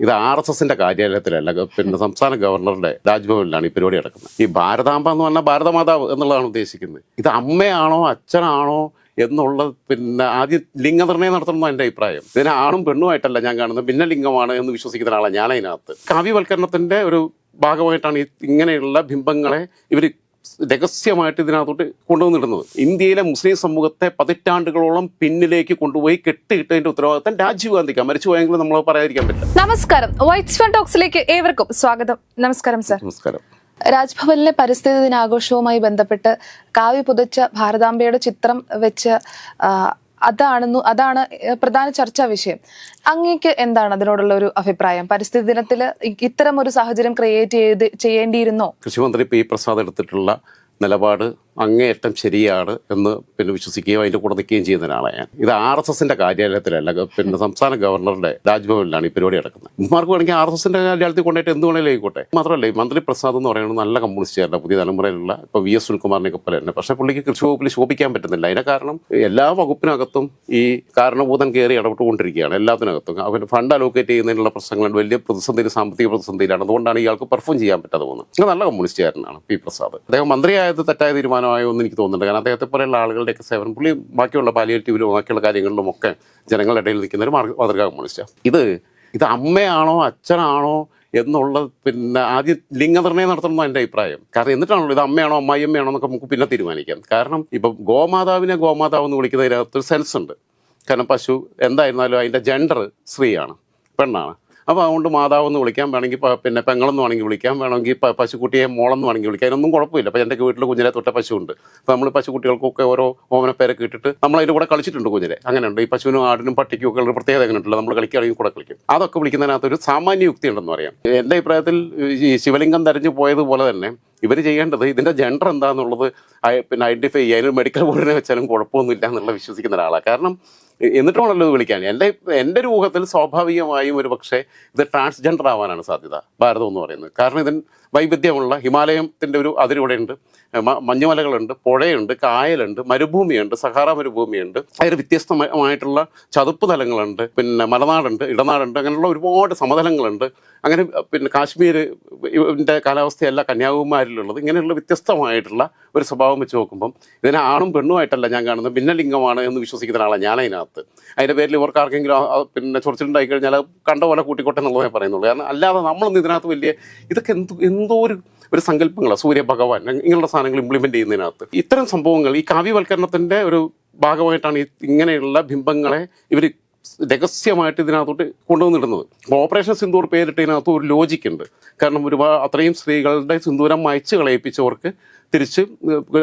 ഇത് R S എസിന്റെ കാര്യാലയത്തിലല്ല പിന്നെ സംസ്ഥാന ഗവർണറുടെ രാജ്ഭവനിലാണ് ഈ പരിപാടി നടക്കുന്നത്. ഈ ഭാരതാംബ എന്ന് പറഞ്ഞാൽ ഭാരതമാതാവ് എന്നുള്ളതാണ് ഉദ്ദേശിക്കുന്നത്. ഇത് അമ്മയാണോ അച്ഛനാണോ എന്നുള്ള പിന്നെ ആദ്യം ലിംഗനിർണയം നടത്തണമെന്ന് എന്റെ അഭിപ്രായം. ഇതിനെ ആണും പെണ്ണുമായിട്ടല്ല ഞാൻ കാണുന്നത്. ഭിന്ന ലിംഗമാണ് എന്ന് വിശ്വസിക്കുന്ന ആളാണ് ഞാൻ അതിനകത്ത് കാവ്യവൽക്കരണത്തിന്റെ ഒരു ഭാഗമായിട്ടാണ് ഇങ്ങനെയുള്ള ബിംബങ്ങളെ ഇവർ രഹസ്യമായിട്ട് ഇതിനകത്തോട്ട് കൊണ്ടുവന്നിടുന്നത്. ഇന്ത്യയിലെ മുസ്ലിം സമൂഹത്തെ പതിറ്റാണ്ടുകളോളം പിന്നിലേക്ക് കൊണ്ടുപോയി കെട്ടിയിട്ടതിന്റെ ഉത്തരവാദിത്തം രാജീവ് ഗാന്ധിക്ക് മരിച്ചു പോയെങ്കിലും നമ്മൾ പറയാതിരിക്കാൻ പറ്റില്ല. നമസ്കാരം. വൈറ്റ് ടോക്സിലേക്ക് ഏവർക്കും സ്വാഗതം. നമസ്കാരം സർ നമസ്കാരം. രാജ്ഭവനിലെ പരിസ്ഥിതി ദിനാഘോഷവുമായി ബന്ധപ്പെട്ട് കാവ്യ പുതച്ച ഭാരതാംബയുടെ ചിത്രം വെച്ച് അതാണെന്നു അതാണ് പ്രധാന ചർച്ചാ വിഷയം. അങ്ങേക്ക് എന്താണ് അതിനോടുള്ള ഒരു അഭിപ്രായം? പരിസ്ഥിതി ദിനത്തിൽ ഇത്തരം ഒരു സാഹചര്യം ക്രിയേറ്റ് ചെയ്ത് ചെയ്യേണ്ടിയിരുന്നോ? കൃഷിമന്ത്രി പി പ്രസാദ് എടുത്തിട്ടുള്ള നിലപാട് അങ്ങേയറ്റം ശരിയാണ് എന്ന് പിന്നെ വിശ്വസിക്കുകയും അതിന്റെ കൂടെ നിൽക്കുകയും ചെയ്യുന്ന ഒരാളാണ് ഞാൻ ഇത് ആർ എസ് എസിന്റെ കാര്യാലയത്തിലല്ല പിന്നെ സംസ്ഥാന ഗവർണറുടെ രാജ്ഭവനിലാണ് ഈ പരിപാടി നടക്കുന്നത്. ഇമാർക്ക് വേണമെങ്കിൽ ആർ എസ് എസിന്റെ കാര്യാലയത്തിൽ കൊണ്ടുപോയിട്ട് എന്ത് വേണേലും ആയിക്കോട്ടെ. മാത്രമല്ല ഈ മന്ത്രി പ്രസാദ് എന്ന് പറയുന്നത് നല്ല കമ്മ്യൂണിസ്റ്റുകാരുടെ പുതിയ തലമുറയിലുള്ള ഇപ്പൊ വി എസ് സുനിൽകുമാറിനെയൊക്കെ പോലെ തന്നെ. പക്ഷേ പുള്ളിക്ക് കൃഷി വകുപ്പിൽ ശോഭിക്കാൻ പറ്റുന്നില്ല. അതിന് കാരണം എല്ലാ വകുപ്പിനകത്തും ഈ കാരണഭൂതൻ കയറി ഇടപെട്ടുകൊണ്ടിരിക്കുകയാണ് എല്ലാത്തിനകത്തും. അവർ ഫണ്ട് അലോക്കേറ്റ് ചെയ്യുന്നതിനുള്ള പ്രശ്നങ്ങൾ വലിയ പ്രതിസന്ധിയിൽ സാമ്പത്തിക പ്രതിസന്ധിയിലാണ്. അതുകൊണ്ടാണ് ഇയാൾക്ക് പെർഫോം ചെയ്യാൻ പറ്റാതെ പോകുന്നത്. നല്ല കമ്മ്യൂണിസ്റ്റുകാരനാണ് പി പ്രസാദ്. അദ്ദേഹം മന്ത്രിയായത് തെറ്റായ തീരുമാനമായോ എന്ന് എനിക്ക് തോന്നുന്നുണ്ട്. കാരണം അദ്ദേഹത്തെ പോലെയുള്ള ആളുകളുടെയൊക്കെ സേവനം പുള്ളി ബാക്കിയുള്ള പാലിയേറ്റീവിലും ബാക്കിയുള്ള കാര്യങ്ങളിലും ഒക്കെ ജനങ്ങളുടെ ഇടയിൽ നിൽക്കുന്ന ഒരു മാർഗ- മാതൃകാ കമ്മ്യൂണിസ്റ്റാണ് ഇത് ഇത് അമ്മയാണോ അച്ഛനാണോ എന്നുള്ള പിന്നെ ആദ്യം ലിംഗനിർണയം നടത്തണമെന്നാണ് എന്റെ അഭിപ്രായം. കാരണം എന്നിട്ടാണല്ലോ ഇത് അമ്മയാണോ അമ്മായിയമ്മയാണോ എന്നൊക്കെ നമുക്ക് പിന്നെ തീരുമാനിക്കാം. കാരണം ഇപ്പം ഗോമാതാവിനെ ഗോമാതാവ് എന്ന് വിളിക്കുന്നതിനകത്തൊരു സെൻസ് ഉണ്ട്. കാരണം പശു എന്തായിരുന്നാലും അതിന്റെ ജെൻഡർ സ്ത്രീയാണ് പെണ്ണാണ്. അപ്പോൾ അതുകൊണ്ട് മാതാവ് എന്ന് വിളിക്കാൻ വേണമെങ്കിൽ പിന്നെ പെങ്ങളെന്ന് വേണമെങ്കിൽ വിളിക്കാം വേണമെങ്കിൽ പശുക്കുട്ടിയെ മോളെന്ന് വേണമെങ്കിൽ വിളിക്കാം. അതിനൊന്നും കുഴപ്പമില്ല. അപ്പോൾ എന്റെ വീട്ടിൽ കുഞ്ഞിലെ തൊട്ട പശുവുണ്ട്. അപ്പോൾ നമ്മൾ പശുക്കുട്ടികൾക്കൊക്കെ ഓരോ ഓമനപ്പേരൊക്കെ ഇട്ടിട്ട് നമ്മൾ കൂടെ കളിച്ചിട്ടുണ്ട് കുഞ്ഞിലെ. അങ്ങനെയുണ്ട്. ഈ പശുവിനും ആടിനും പട്ടിക്കും ഒക്കെ ഉള്ള പ്രത്യേകത അങ്ങനെയുണ്ട് നമ്മൾ കളിക്കുകയാണെങ്കിൽ കൂടെ കളിക്കും. അതൊക്കെ വിളിക്കുന്നതിനകത്ത് ഒരു സാമാന്യ യുക്തി ഉണ്ടെന്ന് പറയാം. എന്റെ അഭിപ്രായത്തിൽ ഈ ശിവലിംഗം തരഞ്ഞു പോയതുപോലെ തന്നെ ഇവർ ചെയ്യേണ്ടത് ഇതിന്റെ ജെൻഡർ എന്താണെന്നുള്ളത് പിന്നെ ഐഡന്റിഫൈ ചെയ്യാനും മെഡിക്കൽ ബോർഡിനെ വെച്ചാലും കുഴപ്പമൊന്നുമില്ല എന്നുള്ള വിശ്വസിക്കുന്ന ഒരാളാണ് കാരണം എന്നിട്ടാണല്ലോ ഇത് വിളിക്കാൻ. എന്റെ എന്റെ ഒരു ഊഹത്തിൽ സ്വാഭാവികമായും ഒരു പക്ഷേ ഇത് ട്രാൻസ്ജെൻഡർ ആവാനാണ് സാധ്യത ഭാരതം എന്ന് പറയുന്നത്. കാരണം ഇതിന് വൈവിധ്യമുള്ള ഹിമാലയത്തിന്റെ ഒരു അതിരിവിടെയുണ്ട് മഞ്ഞുമലകളുണ്ട് പുഴയുണ്ട് കായലുണ്ട് മരുഭൂമിയുണ്ട് സഹാറ മരുഭൂമിയുണ്ട്. അതിൽ വ്യത്യസ്തമായിട്ടുള്ള ചതുപ്പ് തലങ്ങളുണ്ട് പിന്നെ മലനാടുണ്ട് ഇടനാടുണ്ട് അങ്ങനെയുള്ള ഒരുപാട് സമതലങ്ങളുണ്ട്. അങ്ങനെ പിന്നെ കാശ്മീർ ഇതിന്റെ കാലാവസ്ഥയല്ല കന്യാകുമാരിയിലുള്ളത്. ഇങ്ങനെയുള്ള വ്യത്യസ്തമായിട്ടുള്ള ഒരു സ്വഭാവം വെച്ച് നോക്കുമ്പം ഇതിനെ ആണും പെണ്ണുമായിട്ടല്ല ഞാൻ കാണുന്നത്. ഭിന്നലിംഗമാണ് എന്ന് വിശ്വസിക്കുന്ന ആളാണ് ഞാൻ അതിനകത്ത് അതിന്റെ പേരിൽ ഇവർക്ക് ആർക്കെങ്കിലും പിന്നെ ചൊറിച്ചിലുണ്ടായി കഴിഞ്ഞാൽ കണ്ട പോലെ കൂട്ടിക്കോട്ടെ എന്നുള്ളതേ പറയുന്നുള്ളൂ. കാരണം അല്ലാതെ നമ്മളൊന്നും ഇതിനകത്ത് വലിയ ഇതൊക്കെ എന്ത് എന്തോ ഒരു ഒരു സങ്കല്പങ്ങളാണ് സൂര്യഭഗവാൻ ഇങ്ങനെയുള്ള സാധനങ്ങൾ ഇംപ്ലിമെന്റ് ചെയ്യുന്നതിനകത്ത്. ഇത്തരം സംഭവങ്ങൾ ഈ കാവ്യവൽക്കരണത്തിന്റെ ഒരു ഭാഗമായിട്ടാണ് ഇങ്ങനെയുള്ള ബിംബങ്ങളെ ഇവർ രഹസ്യമായിട്ട് ഇതിനകത്തോട്ട് കൊണ്ടുവന്നിടുന്നത്. ഓപ്പറേഷൻ സിന്ദൂർ പേരിട്ടതിനകത്ത് ഒരു ലോജിക്കുണ്ട് കാരണം ഒരുപാട് അത്രയും സ്ത്രീകളുടെ സിന്ദൂരം മായ്ച്ച് കളയിപ്പിച്ചവർക്ക് തിരിച്ച്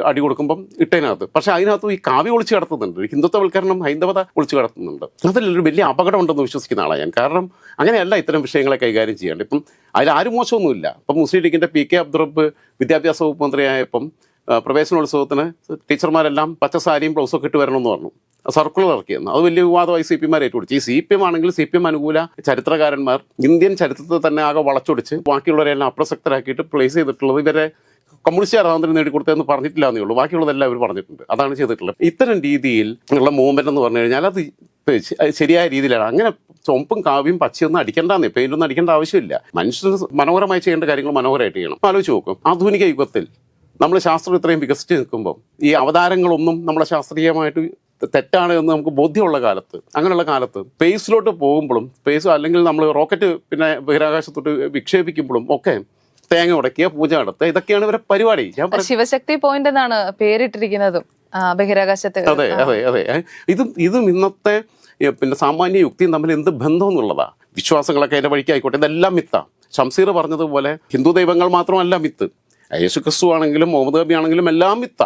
അടി കൊടുക്കുമ്പം ഇട്ടതിനകത്ത് പക്ഷെ അതിനകത്ത് ഈ കാവ്യ ഒളിച്ചു കടത്തുന്നുണ്ട്. ഹിന്ദുത്വവൽക്കരണം ഹൈന്ദവത ഒളിച്ചു കടത്തുന്നുണ്ട്. അതിലൊരു വലിയ അപകടം ഉണ്ടെന്ന് വിശ്വസിക്കുന്ന ആളാണ് ഞാൻ. കാരണം അങ്ങനെയല്ല ഇത്തരം വിഷയങ്ങളെ കൈകാര്യം ചെയ്യേണ്ടത്. ഇപ്പം അതിൽ ആരും മോശമൊന്നുമില്ല. ഇപ്പം മുസ്ലിം ലീഗിന്റെ പി കെ അബ്ദുറബ് വിദ്യാഭ്യാസ വകുപ്പ് മന്ത്രിയായപ്പം പ്രവേശനോത്സവത്തിന് ടീച്ചർമാരെല്ലാം പച്ചസാരിയും ബ്ലൗസൊക്കെ ഇട്ട് വരണമെന്ന് പറഞ്ഞു. സർക്കുലർ ഇറക്കിയെന്ന്. അത് വലിയ വിവാദമായി സി പി എം ഏറ്റുപിടിച്ചു. ഈ സി പി എം ആണെങ്കിൽ സി പി എം അനുകൂല ചരിത്രകാരന്മാർ ഇന്ത്യൻ ചരിത്രത്തെ തന്നെ ആകെ വളച്ചൊടിച്ച് ബാക്കിയുള്ളവരെല്ലാം അപ്രസക്തരാക്കിയിട്ട് പ്ലേസ് ചെയ്തിട്ടുള്ളത് ഇവരെ കമ്മ്യൂണിസ്റ്റ് സ്വാതന്ത്ര്യം നേടിക്കൊടുത്തതെന്ന് പറഞ്ഞിട്ടില്ല എന്നേ ഉള്ളൂ. ബാക്കിയുള്ളതെല്ലാം അവർ പറഞ്ഞിട്ടുണ്ട്. അതാണ് ചെയ്തിട്ടുള്ളത്. ഇത്തരം രീതിയിൽ ഉള്ള മൂവ്മെന്റ് എന്ന് പറഞ്ഞു കഴിഞ്ഞാൽ അത് ശരിയായ രീതിയിലാണ് അങ്ങനെ ചുമപ്പും കാവ്യം പച്ചയൊന്നും അടിക്കേണ്ടെന്നേ പെയിന്റൊന്നും അടിക്കേണ്ട ആവശ്യമില്ല. മനുഷ്യർ മനോഹരമായി ചെയ്യേണ്ട കാര്യങ്ങൾ മനോഹരമായിട്ട് ചെയ്യണം. ആലോചിച്ച് നോക്കും. ആധുനിക യുഗത്തിൽ നമ്മൾ ശാസ്ത്രം ഇത്രയും വികസിച്ച് നിൽക്കുമ്പോൾ ഈ അവതാരങ്ങളൊന്നും നമ്മളെ ശാസ്ത്രീയമായിട്ട് തെറ്റാണ് എന്ന് നമുക്ക് ബോധ്യമുള്ള കാലത്ത് അങ്ങനെയുള്ള കാലത്ത് സ്പേസിലോട്ട് പോകുമ്പോഴും സ്പേസ് അല്ലെങ്കിൽ നമ്മൾ റോക്കറ്റ് പിന്നെ ബഹിരാകാശത്തോട്ട് വിക്ഷേപിക്കുമ്പോഴും ഒക്കെ തേങ്ങ ഉടക്കിയ പൂജ നടത്തുക. ഇതൊക്കെയാണ് ഇവരെ പരിപാടി. ഞാൻ ശിവശക്തി പോയിന്റ് എന്നാണ് പേരിട്ടിരിക്കുന്നതും ബഹിരാകാശത്തെ. അതെ അതെ അതെ. ഇത് ഇതും ഇന്നത്തെ പിന്നെ സാമാന്യ യുക്തിയും തമ്മിൽ എന്ത് ബന്ധം എന്നുള്ളതാ. വിശ്വാസങ്ങളൊക്കെ അതിന്റെ വഴിക്ക് ആയിക്കോട്ടെ. ഇതെല്ലാം മിത്ത. ഷംസീർ പറഞ്ഞതുപോലെ ഹിന്ദു ദൈവങ്ങൾ മാത്രമല്ല മിത്ത്. യേശു ക്രിസ്തു ആണെങ്കിലും മുഹമ്മദ് നബി ആണെങ്കിലും എല്ലാം മിത്ത.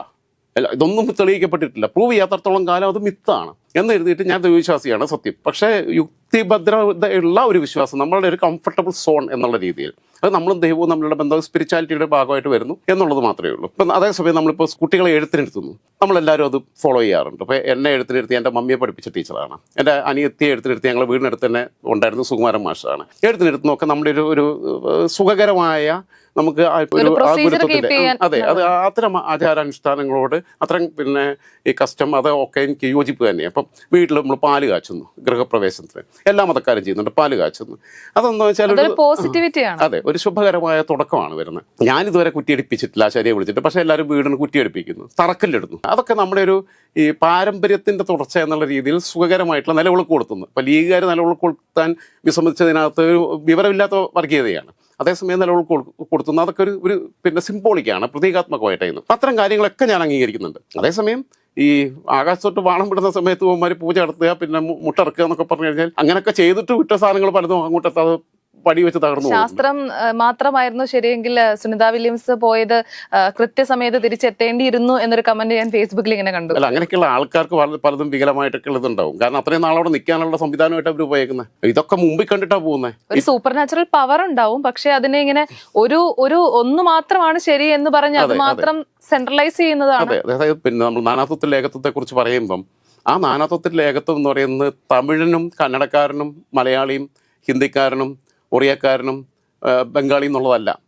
ഇതൊന്നും തെളിയിക്കപ്പെട്ടിട്ടില്ല. പ്രൂവ് ചെയ്യാത്തടത്തോളം കാലം അത് മിത്താണ് എന്ന് എഴുതിയിട്ട് ഞാൻ ദൈവവിശ്വാസിയാണ് സത്യം. പക്ഷേ യുക്തിഭദ്രതയുള്ള ഒരു വിശ്വാസം നമ്മളുടെ ഒരു കംഫർട്ടബിൾ സോൺ എന്നുള്ള രീതിയിൽ. അത് നമ്മളും ദൈവവും നമ്മളുടെ ബന്ധം സ്പിരിച്വാലിറ്റിയുടെ ഭാഗമായിട്ട് വരുന്നു എന്നുള്ളത് മാത്രമേ ഉള്ളൂ. ഇപ്പം അതേസമയം നമ്മളിപ്പോൾ കുട്ടികളെ എഴുത്തിനിരുത്തുന്നു. നമ്മളെല്ലാവരും അത് ഫോളോ ചെയ്യാറുണ്ട്. അപ്പോൾ എന്നെ എഴുത്തിനിരുത്തി എന്റെ മമ്മിയെ പഠിപ്പിച്ച ടീച്ചറാണ്. എന്റെ അനിയത്തിയെ എഴുത്തിനിരുത്തി ഞങ്ങൾ വീടിനടുത്ത് തന്നെ ഉണ്ടായിരുന്നു സുകുമാരൻ മാഷാണ്. എഴുത്തിനിരുത്തുന്നൊക്കെ നമ്മുടെ ഒരു ഒരു സുഖകരമായ നമുക്ക് ഒരു അതെ അത് അത്തരം ആചാരാനുഷ്ഠാനങ്ങളോട് അത്തരം പിന്നെ ഈ കസ്റ്റം അത് ഒക്കെ എനിക്ക് യോജിപ്പ് തന്നെയാണ്. അപ്പം വീട്ടിൽ നമ്മൾ പാൽ കാച്ചുന്നു ഗൃഹപ്രവേശനത്തിന്. എല്ലാ മതക്കാരും ചെയ്യുന്നുണ്ട് പാൽ കാച്ചുന്നു. അതെന്താ വെച്ചാൽ അതെ ഒരു ശുഭകരമായ തുടക്കമാണ് വരുന്നത്. ഇതുവരെ കുറ്റിയടിപ്പിച്ചിട്ടില്ല ആശാരിയെ വിളിച്ചിട്ട്. പക്ഷേ എല്ലാവരും വീടിന് കുറ്റിയടിപ്പിക്കുന്നു. തറക്കല്ലിടുന്നു. അതൊക്കെ നമ്മുടെ ഒരു ഈ പാരമ്പര്യത്തിന്റെ തുടർച്ച എന്നുള്ള രീതിയിൽ സുഖകരമായിട്ടുള്ള നിലവിളക്ക് കൊടുത്തുന്നു അപ്പൊ ലീഗുകാർ നിലവിളക്ക് കൊടുത്താൻ വിസമ്മതിച്ചതിനകത്ത് ഒരു വിവരമില്ലാത്ത വർഗീയതയാണ്. അതേസമയം നിലവിളക്ക് കൊടു- കൊടുത്തുന്നു അതൊക്കെ ഒരു ഒരു പിന്നെ സിംബോളിക്കാണ് പ്രതീകാത്മകമായിട്ടായിരുന്നു അത്തരം കാര്യങ്ങളൊക്കെ ഞാൻ അംഗീകരിക്കുന്നുണ്ട്. അതേസമയം ഈ ആകാശത്തോട്ട് വാണം വിടുന്ന സമയത്ത് പോകുമ്പോൾ പൂജ നടത്തുക പിന്നെ മുട്ടറക്കുക എന്നൊക്കെ പറഞ്ഞു കഴിഞ്ഞാൽ അങ്ങനെയൊക്കെ ചെയ്തിട്ട് വിട്ട സാധനങ്ങൾ പലതും അങ്ങോട്ടെത്താതെ പടി വെച്ച് തകർന്നു ശാസ്ത്രം മാത്രമായിരുന്നു ശരിയെങ്കിൽ സുനിത വില്യംസ് പോയത് കൃത്യസമയത്ത് തിരിച്ചെത്തേണ്ടിയിരുന്നു എന്നൊരു കമന്റ് ഞാൻ ഫേസ്ബുക്കിൽ ഇങ്ങനെ കണ്ടു. അല്ല അങ്ങനെയൊക്കെയുള്ള ആൾക്കാർക്ക് പല പലതും വികലമായിട്ടൊക്കെ ഉള്ളതുണ്ടാവും കാരണം അത്രയും നാളവിടെ നിൽക്കാനുള്ള സംവിധാനമായിട്ട് അവർ ഉപയോഗിക്കുന്നത് ഇതൊക്കെ മുമ്പിൽ കണ്ടിട്ടാ പോകുന്നത് ഒരു സൂപ്പർ നാച്ചുറൽ പവർ ഉണ്ടാവും പക്ഷെ അതിനെ ഇങ്ങനെ ഒരു ഒരു ഒന്ന് മാത്രമാണ് ശരി എന്ന് പറഞ്ഞ് അത്. മാത്രം സെൻട്രലൈസ് ചെയ്യുന്നതാണ്. അതെ അതായത് പിന്നെ നമ്മൾ നാനാത്വത്തിൽ ഏകത്വത്തെ കുറിച്ച് പറയുമ്പം ആ നാനാത്വത്തിൽ ഏകത്വം എന്ന് പറയുന്നത് തമിഴനും കന്നഡക്കാരനും മലയാളിയും ഹിന്ദിക്കാരനും ഒറിയക്കാരനും ബംഗാളി എന്നുള്ളതല്ല.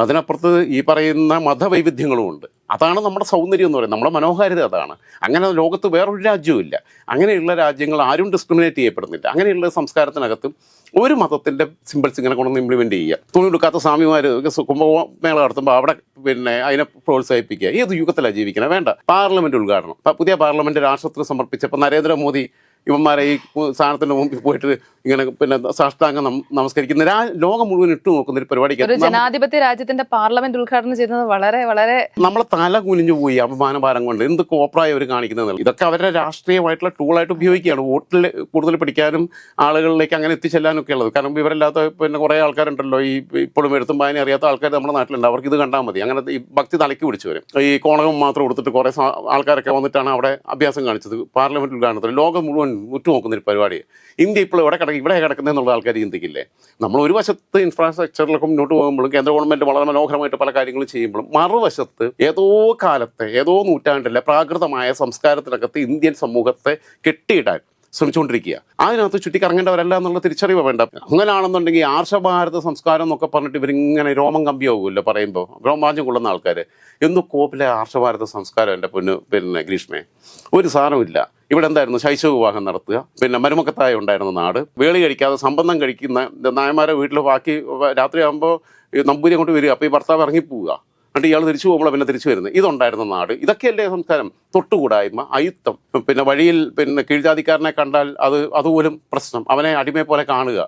അതിനപ്പുറത്ത് ഈ പറയുന്ന മതവൈവിധ്യങ്ങളുമുണ്ട്. അതാണ് നമ്മുടെ സൗന്ദര്യം എന്ന് പറയുന്നത്. നമ്മുടെ മനോഹാരിത അതാണ്. അങ്ങനെ ലോകത്ത് വേറൊരു രാജ്യവും ഇല്ല അങ്ങനെയുള്ള രാജ്യങ്ങൾ ആരും ഡിസ്ക്രിമിനേറ്റ് ചെയ്യപ്പെടുന്നില്ല. അങ്ങനെയുള്ള സംസ്കാരത്തിനകത്തും ഒരു മതത്തിന്റെ സിമ്പിൾസ് ഇങ്ങനെ കൊണ്ടൊന്ന് ഇംപ്ലിമെന്റ് ചെയ്യുക. തുണി എടുക്കാത്ത സ്വാമിമാർ കുംഭമേള നടത്തുമ്പോൾ അവിടെ പിന്നെ അതിനെ പ്രോത്സാഹിപ്പിക്കുക. ഏത് യുഗത്തിലാണ് ജീവിക്കണം? വേണ്ട. പാർലമെന്റ് ഉദ്ഘാടനം. പുതിയ പാർലമെന്റ് രാഷ്ട്രത്തിന് സമർപ്പിച്ചപ്പോൾ നരേന്ദ്രമോദി ഇവന്മാരെ ഈ സ്ഥാനത്തിന് മുമ്പിൽ പോയിട്ട് ഇങ്ങനെ പിന്നെ സാഷ്ടാംഗം നമസ്കരിക്കുന്ന ആ ലോകം മുഴുവൻ ഇട്ടു നോക്കുന്ന ഒരു പരിപാടിക്ക് ജനാധിപത്യ രാജ്യത്തിന്റെ പാർലമെന്റ് ഉദ്ഘാടനം ചെയ്യുന്നത് വളരെ വളരെ നമ്മളെ തല കുനിഞ്ഞു പോയി അപമാനഭാരം കൊണ്ട്. എന്ത് കോപ്രായ അവർ കാണിക്കുന്നത്? ഇതൊക്കെ അവരുടെ രാഷ്ട്രീയമായിട്ടുള്ള ടൂളായിട്ട് ഉപയോഗിക്കുകയാണ്. വോട്ടിൽ കൂടുതൽ പിടിക്കാനും ആളുകളിലേക്ക് അങ്ങനെ എത്തിച്ചെല്ലാനും ഒക്കെ ഉള്ളത്. കാരണം ഇവരല്ലാത്ത പിന്നെ കുറേ ആൾക്കാരുണ്ടല്ലോ. ഈ ഇപ്പോഴും എഴുത്തും വായന അറിയാത്ത ആൾക്കാർ നമ്മുടെ നാട്ടിലുണ്ട്. അവർക്ക് ഇത് കണ്ടാൽ മതി. അങ്ങനെ ഈ ഭക്തി തലയ്ക്ക് പിടിച്ചു വരും ഈ കോണകം മാത്രം കൊടുത്തിട്ട് കുറേ ആൾക്കാരൊക്കെ വന്നിട്ടാണ് അവിടെ അഭ്യാസം കാണിച്ചത്. പാർലമെന്റ് ഉദ്ഘാടനത്തിൽ ലോകം മുഴുവൻ ഉറ്റുനോക്കുന്ന ഒരു പരിപാടി. ഇന്ത്യ ഇപ്പോൾ ഇവിടെ കിടക്കും ഇവിടെ കിടക്കുന്നത് എന്നുള്ള ആൾക്കാർ ചിന്തിക്കില്ലേ? നമ്മൾ ഒരു വശത്ത് ഇൻഫ്രാസ്ട്രക്ചറിലൊക്കെ മുന്നോട്ട് പോകുമ്പോഴും കേന്ദ്ര ഗവൺമെന്റ് വളരെ മനോഹരമായിട്ട് പല കാര്യങ്ങളും ചെയ്യുമ്പോഴും മറുവശത്ത് ഏതോ കാലത്തെ ഏതോ നൂറ്റാണ്ടിലെ പ്രാകൃതമായ സംസ്കാരത്തിനകത്ത് ഇന്ത്യൻ സമൂഹത്തെ കെട്ടിയിടാൻ ശ്രമിച്ചുകൊണ്ടിരിക്കുക. അതിനകത്ത് ചുറ്റിക്കറങ്ങേണ്ടവരല്ല എന്നുള്ള തിരിച്ചറിവ് വേണ്ട. അങ്ങനെയാണെന്നുണ്ടെങ്കിൽ ആർഷഭാരത സംസ്കാരം എന്നൊക്കെ പറഞ്ഞിട്ട് ഇവരിങ്ങനെ രോമം കമ്പിയാവുമല്ലോ പറയുമ്പോൾ രോമാഞ്ചം കൊള്ളുന്ന ആൾക്കാർ എന്നും കോപ്പിലെ ആർഷഭാരത സംസ്കാരം എന്റെ പൊന്ന് പിന്നെ ഗ്രീഷ്മേ? ഒരു സാധനമില്ല ഇവിടെ എന്തായിരുന്നു? ശൈശവ വിവാഹം നടത്തുക. പിന്നെ മരുമക്കത്തായ ഉണ്ടായിരുന്ന നാട്. വേളി കഴിക്കാതെ സംബന്ധം കഴിക്കുന്ന നായന്മാരെ വീട്ടിൽ ബാക്കി രാത്രിയാകുമ്പോൾ നമ്പൂരി കൊണ്ട് വരിക. അപ്പോൾ ഈ ഭർത്താവ് ഇറങ്ങിപ്പോവുക. എന്നിട്ട് ഇയാൾ തിരിച്ചു പോകുമ്പോൾ പിന്നെ തിരിച്ചു വരുന്നത്. ഇതുണ്ടായിരുന്ന നാട്. ഇതൊക്കെയല്ലേ സംസ്കാരം? തൊട്ടുകൂടായ്മ അയുത്തം പിന്നെ വഴിയിൽ പിന്നെ കീഴ്ജാതിക്കാരനെ കണ്ടാൽ അത് അതുപോലും പ്രശ്നം. അവനെ അടിമയെ പോലെ കാണുക.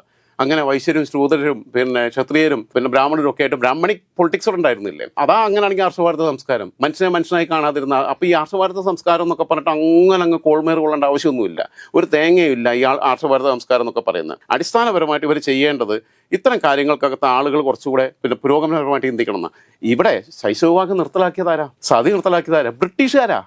അങ്ങനെ വൈശ്യരും ശൂദ്രരും പിന്നെ ക്ഷത്രിയരും പിന്നെ ബ്രാഹ്മണരും ഒക്കെ ആയിട്ട് ബ്രാഹ്മണിക് പൊളിറ്റിക്സ് ഉണ്ടായിരുന്നില്ലേ? അതാ അങ്ങനെയാണെങ്കിൽ ആർഷഭാരത സംസ്കാരം. മനുഷ്യനെ മനുഷ്യനായി കാണാതിരുന്ന അപ്പോൾ ഈ ആർഷഭാരത സംസ്കാരം എന്നൊക്കെ പറഞ്ഞിട്ട് അങ്ങനെ അങ്ങ് കോൾമേർ കൊള്ളേണ്ട ആവശ്യമൊന്നുമില്ല. ഒരു തേങ്ങയില്ല ഈ ആർഷഭാരത സംസ്കാരം എന്നൊക്കെ പറയുന്നത്. അടിസ്ഥാനപരമായിട്ട് ഇവർ ചെയ്യേണ്ടത് ഇത്തരം കാര്യങ്ങൾക്കകത്ത് ആളുകൾ കുറച്ചുകൂടെ പിന്നെ പുരോഗമനപരമായിട്ട് ചിന്തിക്കണം ഇവിടെ ശൈശവവാക്ക് നിർത്തലാക്കിയതാരാ? സതി നിർത്തലാക്കിയതാരാ? ബ്രിട്ടീഷുകാരാ?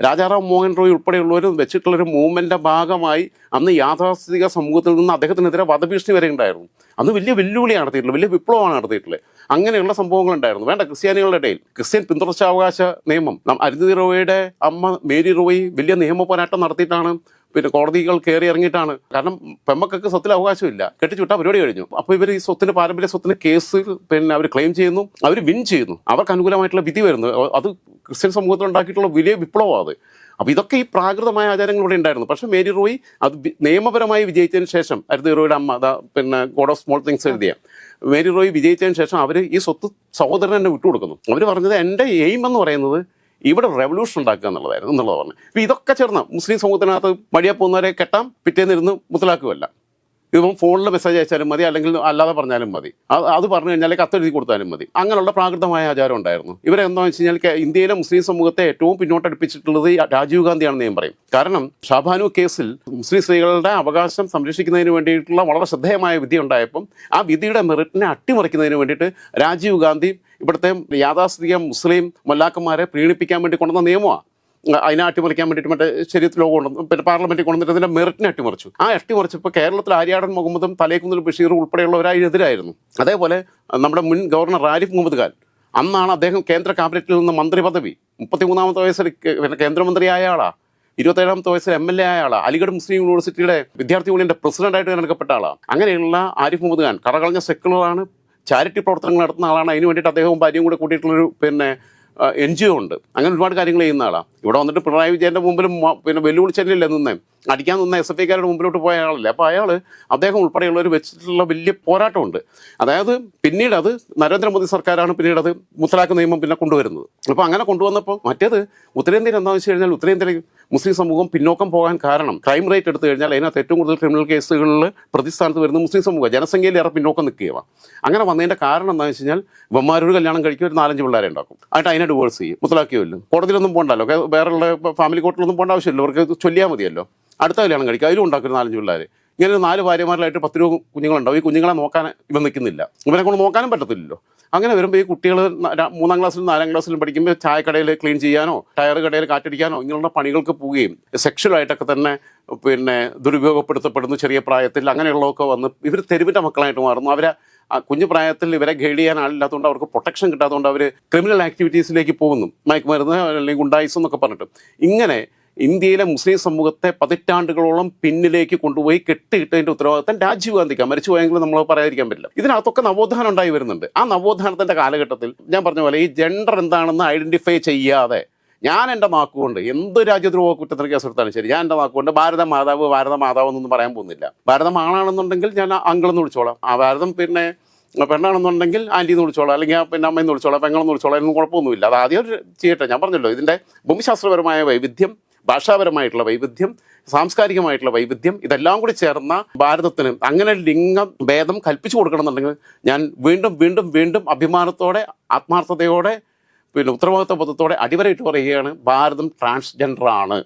രാജാറാം മോഹൻ റോയ് ഉൾപ്പെടെയുള്ളവർ വെച്ചിട്ടുള്ളൊരു മൂവ്മെന്റിന്റെ ഭാഗമായി അന്ന് യാഥാസ്ഥിതിക സമൂഹത്തിൽ നിന്ന് അദ്ദേഹത്തിനെതിരെ വധഭീഷണി വരെ ഉണ്ടായിരുന്നു. അന്ന് വലിയ വെല്ലുവിളിയാണ് നടത്തിയിട്ടുള്ളത് വലിയ വിപ്ലവമാണ് നടത്തിയിട്ടുള്ളത്. അങ്ങനെയുള്ള സംഭവങ്ങൾ ഉണ്ടായിരുന്നു വേണ്ട ക്രിസ്ത്യാനികളുടെ ഇടയിൽ ക്രിസ്ത്യൻ പിന്തുടർച്ചാവകാശ നിയമം അരുന്ധതി റോയിയുടെ അമ്മ മേരി റോയ് വലിയ നിയമ പോരാട്ടം നടത്തിയിട്ടാണ് പിന്നെ കോടതികൾ കയറി ഇറങ്ങിയിട്ടാണ്. കാരണം പെമ്മക്കൊക്കെ സ്വത്തിൽ അവകാശമില്ല. കെട്ടിച്ചുവിട്ട പരിപാടി കഴിഞ്ഞു. അപ്പോൾ ഇവർ ഈ സ്വത്തിന് പാരമ്പര്യ സ്വത്തിന് കേസ് പിന്നെ അവർ ക്ലെയിം ചെയ്യുന്നു. അവർ വിൻ ചെയ്യുന്നു. അവർക്ക് അനുകൂലമായിട്ടുള്ള വിധി വരുന്നു. അത് ക്രിസ്ത്യൻ സമൂഹത്തിൽ ഉണ്ടാക്കിയിട്ടുള്ള വലിയ വിപ്ലവമാണ് അത്. അപ്പോൾ ഇതൊക്കെ ഈ പ്രാകൃതമായ ആചാരങ്ങൾ ഉണ്ടായിരുന്നു. പക്ഷേ മേരി റോയി അത് നിയമപരമായി വിജയിച്ചതിന് ശേഷം അരുത് റോയുടെ അമ്മ അതാ പിന്നെ ഗോഡ് ഓഫ് സ്മോൾ തിങ്സ് എഴുതിയ മേരി റോയി വിജയിച്ചതിന് ശേഷം അവർ ഈ സ്വത്ത് സഹോദരൻ തന്നെ വിട്ടുകൊടുക്കുന്നു. അവർ പറഞ്ഞത് എന്റെ എയിം എന്ന് പറയുന്നത് ഇവിടെ റെവല്യൂഷൻ ഉണ്ടാക്കുക എന്നുള്ളതായിരുന്നു എന്നുള്ളത് പറഞ്ഞു അപ്പോൾ ഇതൊക്കെ ചേർന്ന് മുസ്ലിം സമൂഹത്തിനകത്ത് മടിയെ പോകുന്നവരെ കെട്ടാം പിറ്റേന്നിരുന്ന് മുത്തലാക്കുമല്ല ഇപ്പം ഫോണിൽ മെസ്സേജ് അയച്ചാലും മതി അല്ലെങ്കിൽ അല്ലാതെ പറഞ്ഞാലും മതി. അത് പറഞ്ഞു കഴിഞ്ഞാൽ കത്തെഴുതി കൊടുത്താലും മതി. അങ്ങനെയുള്ള പ്രാകൃതമായ ആചാരം ഉണ്ടായിരുന്നു. ഇവരെന്താണെന്ന് വെച്ച് കഴിഞ്ഞാൽ ഇന്ത്യയിലെ മുസ്ലിം സമൂഹത്തെ ഏറ്റവും പിന്നോട്ടടുപ്പിച്ചിട്ടുള്ളത് രാജീവ് ഗാന്ധിയാണെന്ന് ഞാൻ പറയും. കാരണം ഷാബാനു കേസിൽ മുസ്ലിം സ്ത്രീകളുടെ അവകാശം സംരക്ഷിക്കുന്നതിന് വേണ്ടിയിട്ടുള്ള വളരെ ശ്രദ്ധേയമായ വിധി ഉണ്ടായപ്പം ആ വിധിയുടെ മെറിറ്റിനെ അട്ടിമറിക്കുന്നതിന് വേണ്ടിയിട്ട് രാജീവ് ഗാന്ധി ഇവിടുത്തെ യാഥാസ്ഥിതിക മുസ്ലിം മൊല്ലാക്കന്മാരെ പ്രീണിപ്പിക്കാൻ വേണ്ടി കൊണ്ടുവന്ന നിയമമാണ് അതിനെ അട്ടിമറിക്കാൻ വേണ്ടിയിട്ട് മറ്റേ ശരീരത്തിൽ ലോകം കൊണ്ടു പിന്നെ പാർലമെന്റിൽ കൊണ്ടുവന്നിട്ട് അതിന്റെ മെറിറ്റിനെ അട്ടിമറിച്ചു. ആ അട്ടിമറിച്ചപ്പോൾ കേരളത്തിൽ ആര്യാടൻ മുഹമ്മദും തലേക്കുന്നിൽ ബഷീർ ഉൾപ്പെടെയുള്ള അതിനെതിരായിരുന്നു അതേപോലെ നമ്മുടെ മുൻ ഗവർണർ ആരിഫ് മുഹമ്മദ് ഖാൻ അന്നാണ് അദ്ദേഹം കേന്ദ്ര ക്യാബിനറ്റിൽ നിന്ന് മന്ത്രി പദവി. മുപ്പത്തിമൂന്നാമത്തെ വയസ്സിൽ പിന്നെ കേന്ദ്രമന്ത്രിയായ ആളാ. ഇരുപത്തേഴാമത്തെ വയസ്സിൽ എം എൽ എ ആയ അലിഗഡ് മുസ്ലിം യൂണിവേഴ്സിറ്റിയുടെ വിദ്യാർത്ഥി യൂണിയന്റെ പ്രസിഡന്റായിട്ട് തിരഞ്ഞെടുക്കപ്പെട്ട ആളാണ് അങ്ങനെയുള്ള ആരിഫ് മുഹമ്മദ് ഖാൻ കടകളഞ്ഞ സെക്കുലറാണ് ചാരിറ്റി പ്രവർത്തനങ്ങൾ നടത്തുന്ന ആളാണ്. അതിന് വേണ്ടിയിട്ട് അദ്ദേഹവും ഭാര്യയും കൂടെ കൂട്ടിയിട്ടുള്ളൊരു പിന്നെ എൻ ജി ഒ ഉണ്ട്. അങ്ങനെ ഒരുപാട് കാര്യങ്ങൾ ചെയ്യുന്ന ആളാണ് ഇവിടെ വന്നിട്ട് പിണറായി വിജയന്റെ മുമ്പിലും പിന്നെ വെല്ലുവിളിച്ചല്ലേ നിന്നേ? അടിക്കാൻ നിന്ന എസ് എഫ് ഐക്കാരുടെ മുമ്പിലോട്ട് പോയ ആളല്ലേ. അപ്പോൾ അയാൾ അദ്ദേഹം ഉൾപ്പെടെയുള്ള ഒരു വെച്ചിട്ടുള്ള വലിയ പോരാട്ടമുണ്ട്. അതായത് പിന്നീട് അത് നരേന്ദ്രമോദി സർക്കാരാണ് പിന്നീട് അത് മുത്തലാഖ് നിയമം പിന്നെ കൊണ്ടുവരുന്നത്. അപ്പോൾ അങ്ങനെ കൊണ്ടുവന്നപ്പോൾ മറ്റേത് ഉത്തരേന്ത്യയിൽ എന്താണെന്ന് വെച്ച് കഴിഞ്ഞാൽ ഉത്തരേന്ത്യയിൽ മുസ്ലിം സമൂഹം പിന്നോക്കം പോകാൻ കാരണം ക്രൈം റേറ്റ് എടുത്തു കഴിഞ്ഞാൽ അതിനകത്ത് ഏറ്റവും കൂടുതൽ ക്രിമിനൽ കേസുകളിൽ പ്രതിസ്ഥാനത്ത് വരുന്ന മുസ്ലിം സമൂഹം ജനസംഖ്യയിൽ ഏറെ പിന്നോക്കം നിൽക്കുകയാണ്. അങ്ങനെ വന്നതിന്റെ കാരണം എന്താണെന്ന് വെച്ച് കഴിഞ്ഞാൽ ഇവന്മാരൊരു കല്യാണം കഴിക്കും ഒരു നാലഞ്ച് പിള്ളേരെ ഉണ്ടാക്കും. ആയിട്ട് അതിനെ ഡിവോഴ്സ് ചെയ്യും. മുത്തലാക്കിയല്ലോ കോടതിയിലൊന്നും പോകണ്ടല്ലോ. വേറെയുള്ള ഫാമിലി കോർട്ടിലൊന്നും പോകേണ്ട ആവശ്യമില്ല. അവർക്ക് ചൊല്ലിയാൽ മതിയല്ലോ. അടുത്ത കല്യാണം കഴിക്കുക അതിലും ഉണ്ടാക്കുന്ന നാലഞ്ച് പിള്ളേർ ഇങ്ങനെ ഒരു നാല് ഭാര്യമാരിലായിട്ട് പത്ത് രൂപ കുഞ്ഞുങ്ങളുണ്ടാവും ഈ കുഞ്ഞുങ്ങളെ നോക്കാൻ ഇവൻ നിൽക്കുന്നില്ല. ഇവനെ കൊണ്ട് നോക്കാനും പറ്റത്തില്ലല്ലോ. അങ്ങനെ വരുമ്പോൾ ഈ കുട്ടികൾ മൂന്നാം ക്ലാസ്സിലും നാലാം ക്ലാസ്സിലും പഠിക്കുമ്പോൾ ചായക്കടയിൽ ക്ലീൻ ചെയ്യാനോ ടയർ കടയിൽ കാറ്റടിക്കാനോ ഇങ്ങനെയുള്ള പണികൾക്ക് പോവുകയും സെക്ഷലായിട്ടൊക്കെ തന്നെ പിന്നെ ദുരുപയോഗപ്പെടുത്തപ്പെടുന്നു ചെറിയ പ്രായത്തിൽ അങ്ങനെയുള്ളതൊക്കെ വന്ന് ഇവർ തെരുവിന്റെ മക്കളായിട്ട് മാറുന്നു. അവരെ കുഞ്ഞു പ്രായത്തിൽ ഇവരെ ഗൈഡ് ചെയ്യാൻ ആളില്ലാത്തതുകൊണ്ട് അവർക്ക് പ്രൊട്ടക്ഷൻ കിട്ടാത്തതുകൊണ്ട് അവർ ക്രിമിനൽ ആക്ടിവിറ്റീസിലേക്ക് പോകുന്നു. മയക്കുമരുന്ന് അല്ലെങ്കിൽ ഗുണ്ടായിസം എന്നൊക്കെ പറഞ്ഞിട്ട്. ഇങ്ങനെ ഇന്ത്യയിലെ മുസ്ലിം സമൂഹത്തെ പതിറ്റാണ്ടുകളോളം പിന്നിലേക്ക് കൊണ്ടുപോയി കെട്ടിയിട്ടതിന്റെ ഉത്തരവാദിത്തം രാജീവ് ഗാന്ധിക്ക്. മരിച്ചു പോയെങ്കിൽ നമ്മൾ പറയാതിരിക്കാൻ പറ്റില്ല. ഇതിനകത്തൊക്കെ നവോത്ഥാനം ഉണ്ടായി വരുന്നുണ്ട് ആ നവോത്ഥാനത്തിന്റെ കാലഘട്ടത്തിൽ ഞാൻ പറഞ്ഞ പോലെ ഈ ജെൻഡർ എന്താണെന്ന് ഐഡന്റിഫൈ ചെയ്യാതെ ഞാൻ എന്റെ നാക്കുകൊണ്ട് എന്ത് രാജ്യദ്രോഹ കുറ്റത്തിന് കേസെടുത്താലും ശരി ഞാൻ എന്റെ നാക്കുകൊണ്ട് ഭാരത മാതാവ് ഭാരത മാതാവ് എന്നൊന്നും പറയാൻ പോകുന്നില്ല. ഭാരതം ആണാണെന്നുണ്ടെങ്കിൽ ഞാൻ അങ്കിളെന്ന് വിളിച്ചോളാം. ആ ഭാരതം പിന്നെ പെണ്ണാണെന്നുണ്ടെങ്കിൽ ആന്റി എന്ന് വിളിച്ചോളാം. അല്ലെങ്കിൽ പിന്നെ അമ്മയെന്ന് വിളിച്ചോളാം പെങ്ങളെന്ന് വിളിച്ചോളാം എന്നും കുഴപ്പമൊന്നുമില്ല. അത് ആദ്യം ചെയ്യട്ടെ. ഞാൻ പറഞ്ഞല്ലോ ഇതിന്റെ ഭൂമിശാസ്ത്രപരമായ വൈവിധ്യം ഭാഷാപരമായിട്ടുള്ള വൈവിധ്യം സാംസ്കാരികമായിട്ടുള്ള വൈവിധ്യം ഇതെല്ലാം കൂടി ചേർന്ന ഭാരതത്തിന് അങ്ങനെ ലിംഗ ഭേദം കൽപ്പിച്ചു കൊടുക്കണമെന്നുണ്ടെങ്കിൽ ഞാൻ വീണ്ടും വീണ്ടും വീണ്ടും അഭിമാനത്തോടെ ആത്മാർത്ഥതയോടെ പിന്നെ ഉത്തരവാദിത്വ ബോധത്തോടെ അടിവരയിട്ട് പറയുകയാണ് ഭാരതം ട്രാൻസ്ജെൻഡർ ആണ്.